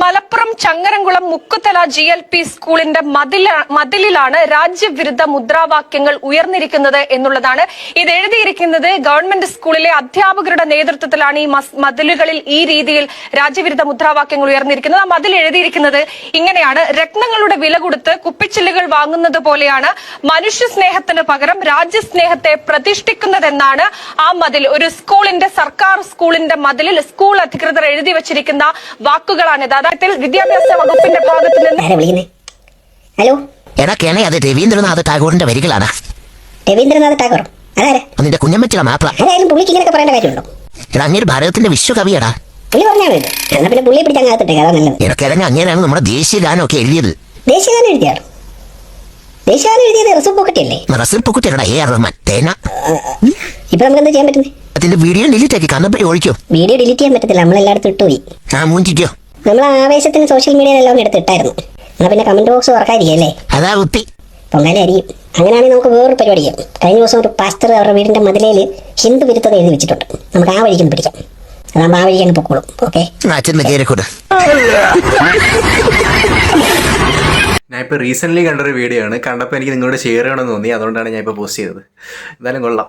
Malappuram Changaramkulam Mukkuthala G L P സ്കൂളിന്റെ മതില മതിലിലാണ് രാജ്യവിരുദ്ധ മുദ്രാവാക്യങ്ങൾ ഉയർന്നിരിക്കുന്നത് എന്നുള്ളതാണ്. ഇത് എഴുതിയിരിക്കുന്നത് ഗവൺമെന്റ് സ്കൂളിലെ അധ്യാപകരുടെ നേതൃത്വത്തിലാണ് ഈ മതിലുകളിൽ ഈ രീതിയിൽ രാജ്യവിരുദ്ധ മുദ്രാവാക്യങ്ങൾ ഉയർന്നിരിക്കുന്നത്. ആ മതിൽ എഴുതിയിരിക്കുന്നത് ഇങ്ങനെയാണ്. രത്നങ്ങളുടെ വില കൊടുത്ത് കുപ്പിച്ചില്ലുകൾ വാങ്ങുന്നത് പോലെയാണ് മനുഷ്യ സ്നേഹത്തിന് പകരം രാജ്യസ്നേഹത്തെ പ്രതിഷ്ഠിക്കുന്നതെന്നാണ് ആ മതിൽ. ഒരു സ്കൂളിന്റെ സർക്കാർ സ്കൂളിന്റെ മതിലിൽ സ്കൂൾ അധികൃതർ എഴുതി വച്ചിരിക്കുന്ന വാക്കുകളാണിത്. അതായത് വിദ്യാഭ്യാസ വകുപ്പിന്റെ ഭാഗത്ത് നിന്ന് ഹലോ? എടാ കേണേ അത് രവീന്ദ്രനാഥ് ടാഗോറിന്റെ വരികളാണ്. രവീന്ദ്രനാഥ് ടാഗോർ അതാരാ? നിന്റെ കുഞ്ഞമ്മച്ചിയുടെ മാപ്പിള പുള്ളിക്ക് ഇങ്ങനെയൊക്കെ പറയേണ്ട കാര്യമുണ്ടോ? എടാ അങ്ങേര് ഭാരതത്തിന്റെ വിശ്വകവിയടാ. പുള്ളി പറഞ്ഞാൽ മതി എന്നാ പിന്നെ പുള്ളിയെ പിടിച്ച് അങ്ങാകത്തിട്ടേ അതാ നല്ലത്. അങ്ങനെയാണ് നമ്മുടെ ദേശീയ ഗാനമൊക്കെ എഴുതിയത്. ദേശീയഗാനം എഴുതിയാണോ ദേശീയഗാനം എഴുതിയത് റിസു പോക്കറ്റി അല്ലേ റസിൽ പൊക്കുത്തിരടാ എ ആർ റഹ്മാൻ തേന. ഇപ്പൊ നമുക്ക് എന്താ ചെയ്യാൻ പറ്റുന്നത് അതിന്റെ വീഡിയോ ഡിലീറ്റ് ആക്കി കണ്ണപ്പടി ഒഴിക്കോ. വീഡിയോ ഡിലീറ്റ് ചെയ്യാൻ പറ്റത്തില്ല നമ്മളെല്ലായിടത്തും ഇട്ടുപോയി. ആ മൂഞ്ചിക്കോ. നമ്മൾ ആവേശത്തിന് സോഷ്യൽ മീഡിയയിലെല്ലാം എടുത്തിട്ടായിരുന്നു. എന്നാ പിന്നെ കമന്റ് ബോക്സ് തുറക്കാതിരിക്കല്ലേ അതാ ബുദ്ധി. പൊങ്കാലായിരിക്കും അങ്ങനെയാണെങ്കിൽ നമുക്ക് വേറൊരു പരിപാടി ചെയ്യാം. കഴിഞ്ഞ ദിവസം ഒരു പാസ്റ്റർ അവരുടെ വീടിന്റെ മതിലയിൽ ഹിന്ദു വിരുദ്ധത എഴുതി വെച്ചിട്ടുണ്ട്. നമുക്ക് ആ വഴിക്ക് പിടിക്കാം. അതാകുമ്പോൾ ആ വഴിക്ക് പൊക്കോളും. ഓക്കെ? ഞാൻ ഇപ്പോൾ റീസെന്റ്ലി കണ്ടൊരു വീഡിയോ ആണ്. കണ്ടപ്പോൾ എനിക്ക് നിങ്ങളോട് ഷെയർ ചെയ്യണമെന്ന് തോന്നി. അതുകൊണ്ടാണ് ഞാൻ ഇപ്പൊ പോസ്റ്റ് ചെയ്തത്. എന്തായാലും കൊള്ളാം.